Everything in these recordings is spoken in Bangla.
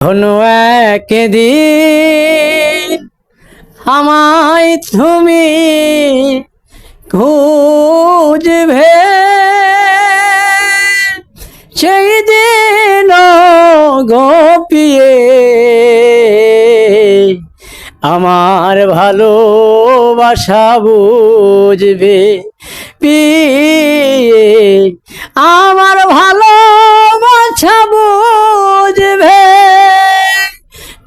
কোনো একদিন আমায় তুমি খুঁজবে। সেই দিন গোপিয়ে আমার ভালোবাসা বুঝবে পিয়ে আমার ভালোবাসা বুঝবে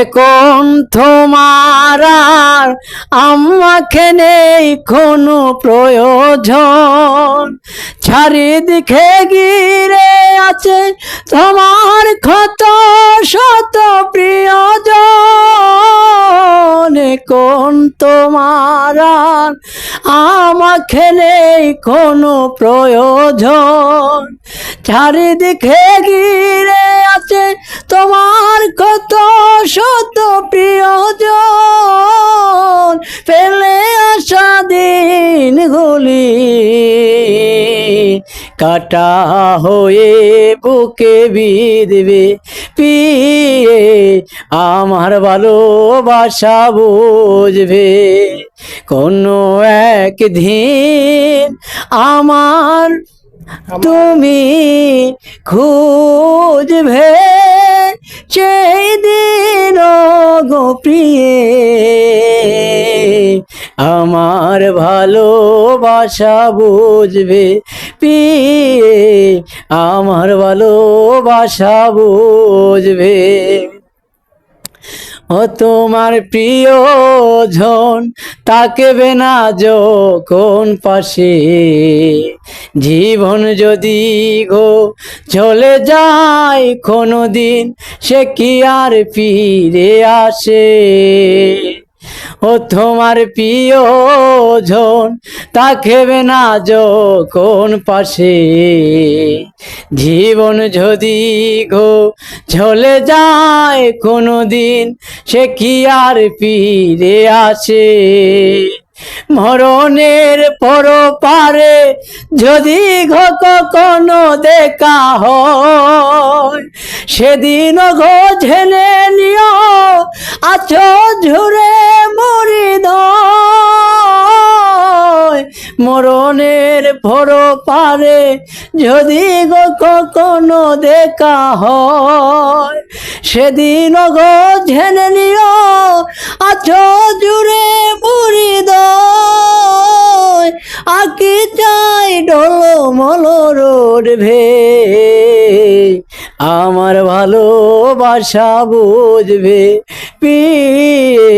এখন তোমার আমাকে নেই কোনো প্রয়োজন। চারিদিকে গিরে আছে তোমার ক্ষত শত প্রিয়জন। এখন তোমার আমাকে নেই কোনো প্রয়োজন। চারিদিকে গিরে আছে তোমার কত শত প্রিয়জন। ফেলে আসা দিন গুলি কাটা হয়ে বুকে বিধবে। পিয়ে আমার ভালোবাসা বুঝবে। কোনো একদিন আমার তুমি খুঁজবে সেই দিন গোপিয়ে আমার ভালোবাসা বুঝবে পিয়ে আমার ভালোবাসা বুঝবে। ও তোমার প্রিয় জন তাকে না কোন পাশে? জীবন যদি গো চলে যায় কোনো দিন সে কি আর ফিরে আসে? ও তোমার জন তাকে না যখন পাশে। জীবন যদি গো ঝলে যায় কোনো দিন সে কি আর ফিরে আসে? মরণের পর পারে যদি ঘো কখনো দেখা হয় সেদিন ঘো ঝেলে নিও, আছো ঝুরে মরণের পর পারে যদি গো কখনো দেখা হয়, সেদিন গো ঝেনে নিও, আছো জুড়ে দয় আকি চাই ডলো মলো রোড ভে আমার ভালোবাসা বুঝবে পিয়ে